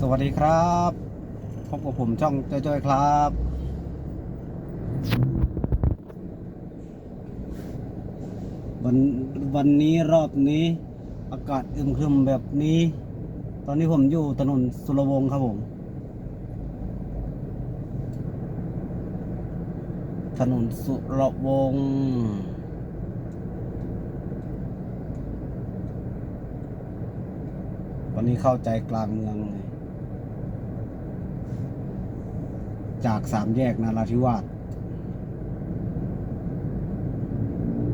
สวัสดีครับพบกับผมช่องจ้อยๆครับ วันวันนี้รอบนี้ อากาศอึมครึมแบบนี้ ตอนนี้ผมอยู่ถนนสุรวงศ์ครับผม ถนนสุรวงศ์วันนี้เข้าใจกลางเมืองเลย จากสามแยกนาราธิวาส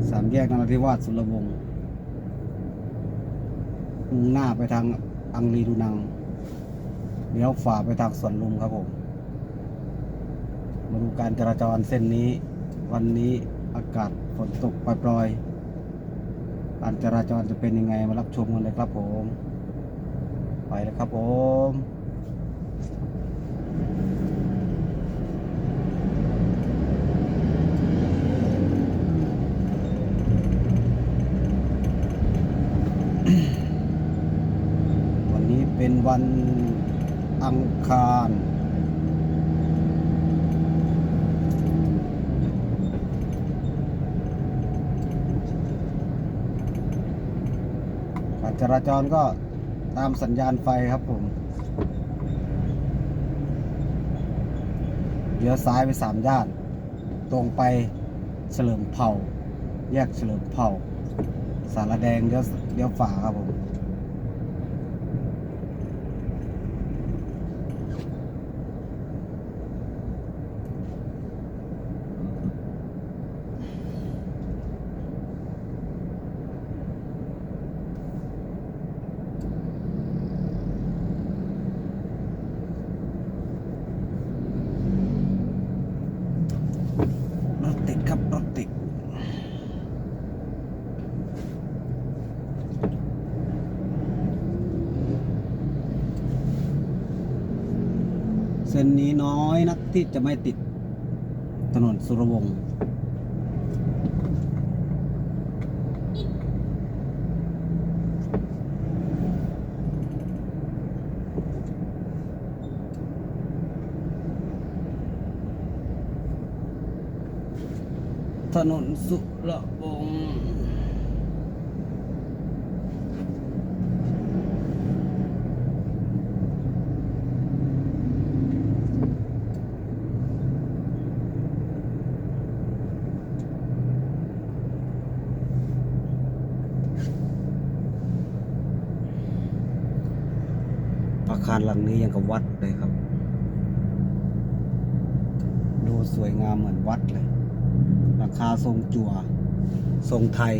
สามแยกนาราธิวาสสุรวงศ์มุ่งหน้าไปทางอังรีดูนังเลี้ยวขวาไปทางสวนลุมครับผมมาดูการจราจรเส้นนี้ วันนี้อากาศฝนตกปล่อยๆการจราจรจะเป็นยังไงมารับชมกันเลยครับผม ไปเลยครับผม วันนี้เป็น วันอังคารการจราจรก็ตามสัญญาณไฟครับผมเลี้ยวซ้ายไปสามย่าน ตรงไปเฉลิมเผ่า แยกเฉลิมเผ่า สารแดงเลี้ยวเลี้ยวฝาครับผม รถติดครับ รถติด เส้ นนี้น้อยนักที่จะไม่ติดถนนสุรวงศ์ถนนสุรวงศ์อา คารหลังนี้ยังกับวัดเลยครับ ดูสวยงามเหมือนวัดเลย ราคาทรงจั่วทรงไทย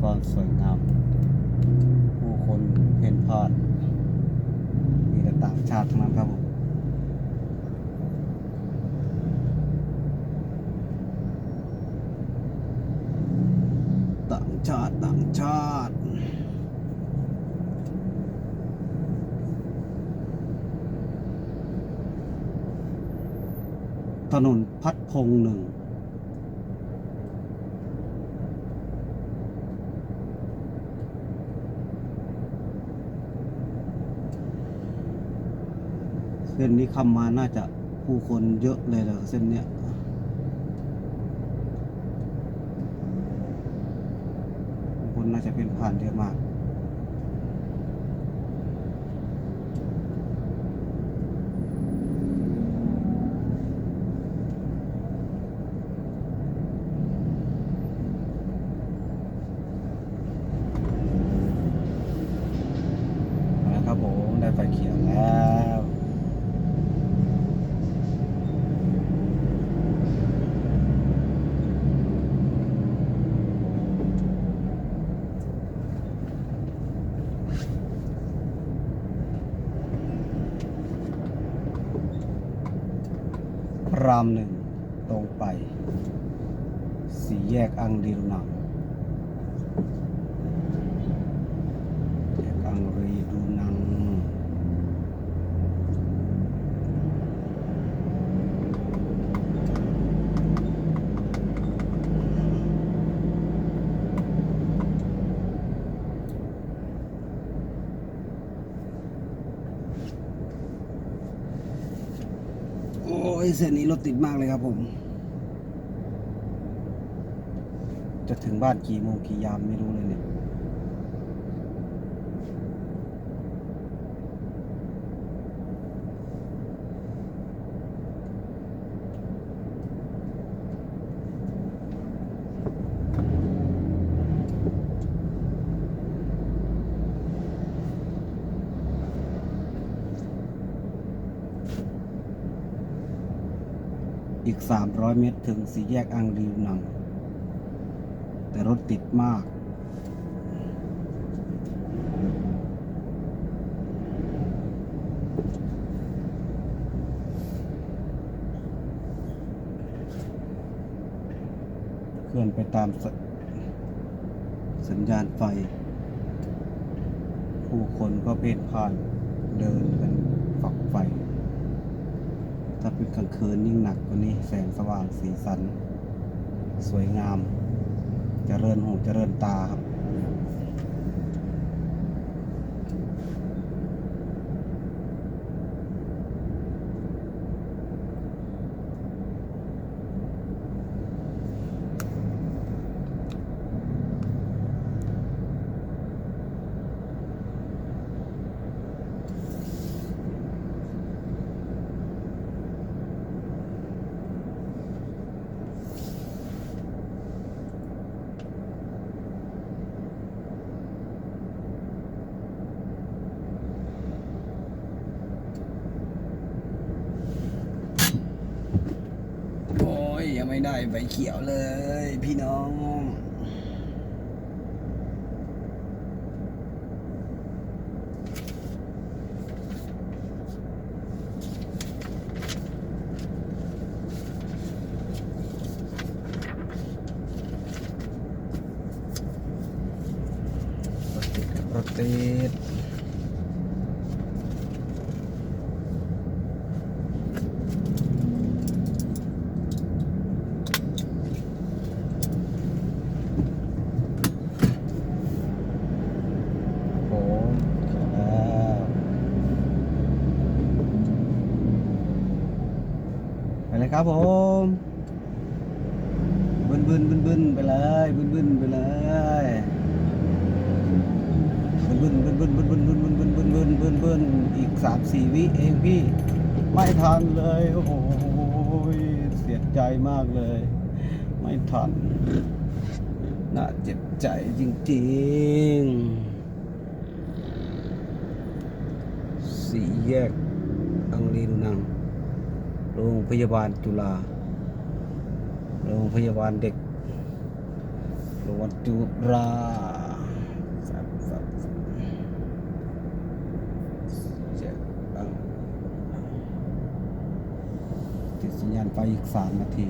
ความสวยงาม ผู้คนเพ่นพลาดมีแต่ต่างชาติทั้งนั้นครับผม ต่างชาติ ต่างชาติ ถนนพัดพงษ์หนึ่ง เส้นนี้คำมาน่าจะผู้คนเยอะเลยเหรอเส้นเนี้ยผู้คนน่าจะเป็นผ่านเยอะมาก เอาละครับผม ได้ไฟเขียวแล้ว พระรามหนึ่งตรงไป สี่แยกอังดีรุนังแยกอังรีดูนัง เเส้นนี้รถติดมากเลยครับผม จะถึงบ้านกี่โมงกี่ยามไม่รู้เลยเนี่ย อี ก 300 เมตรถึงสี่แยกอังรีนัง แต่รถติดมาก เคลื่อนไปตามสสัญญาณไฟ ผู้คนก็เพ่นพ่านเดินกันฝักไฟ ถ้าเป็นกลางคืนยิ่งหนักกว่านี้แสงสว่างสีสัน สวยงามเจริญหูเจริญตาครับ โอ้ ยังไม่ได้ใบเขียวเลย พี่น้องรถติดครับรถติด ผมครับไปเลย ครับผมบึนบึนบึนบึนไปเลยบึนบึนไปเลยบึนบึนบึนบึนบึนบึนบึนบึนบึนบึนบึนบึนอีกสามสี่วิเองพี่ ไม่ทันเลย โอ้โหเสียใจมากเลย ไม่ทันน่าเจ็บใจจริงๆสี่แยกอังรีดูนัง โรง พยาบาลจุฬาโรงพยาบาลเด็กโรงพยาบาลจุฬาติดสัญญาณไฟอีกสามนาที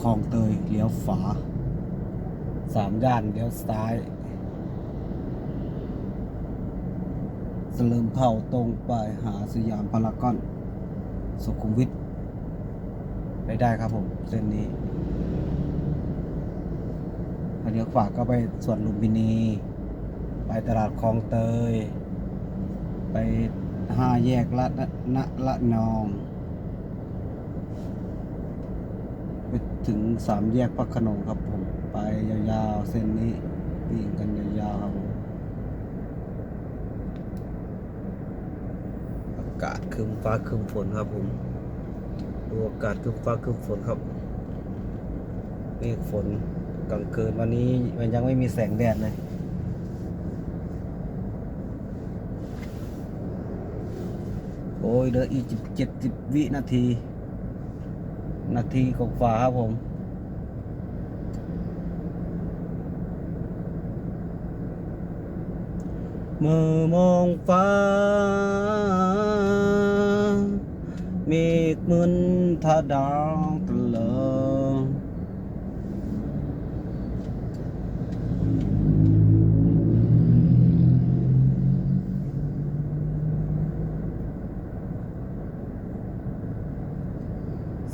คลองเตยเลี้ยวฝาสามย่านเลี้ยวซ้าย สลิมเผาตรงไปหาสยามพารากอน สุขุมวิทไปได้ครับผม เส้นนี้ถ้าเลี้ยวขวาก็ไปสวนลุมพินี ไปตลาดคลองเตย ไปห้าแยกละนะละนอง ไปถึงสามแยกพระขนงครับผม ไปยาวๆ เส้นนี้วิ่งกันยาวๆครับผมอากาศคึมฟ้าคึมฝนครับผมดูอากาศคึมฟ้าคึมฝนครับเมฆฝนกลางคืนวันนี้มันยังไม่มีแสงแดดเลยโอ้ยเหลืออีกเจ็ดสิบวินาที นาทีกว่าครับผม เมื่อมองฟ้า เมฆมึนทาดาวตะลอ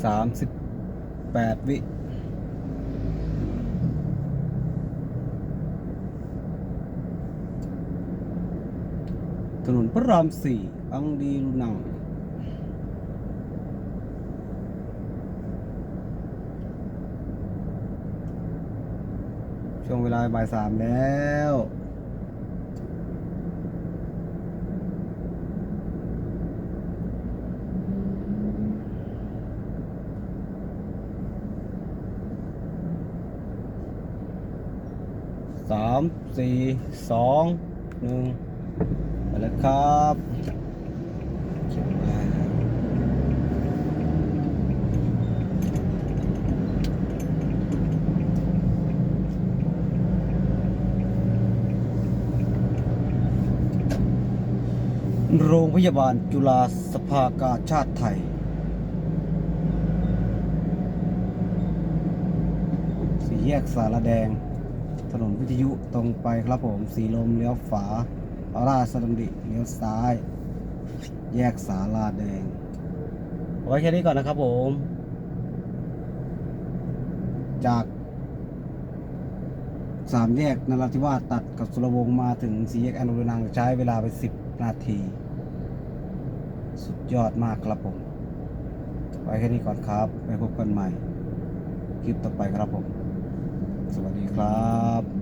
สามสิบแปดวิ ถนนพระรามสี่อังดีลุนัง ช่วงเวลาบ่ายสามแล้วสามสี่สองหนึ่ง แล้วครับโรงพยาบาลจุฬาสภากาชาติไทย สี่แยกสารแดง ถนนวิทยุตรงไปครับผม สีลมเลี้ยวฝา ราสดำดิเลี้ยวซ้าย แยกสาลาแดงเอาไว้แค่นี้ก่อนนะครับผม จากสามแยกนราธิวาสตัดกับสุรวงศ์มาถึงสี่แยกอนุรุนังใช้เวลาไปสิบนาที สุดยอดมากครับผม ไว้แค่นี้ก่อนครับ ไปพบกันใหม่ คลิปต่อไปครับผม สวัสดีครับ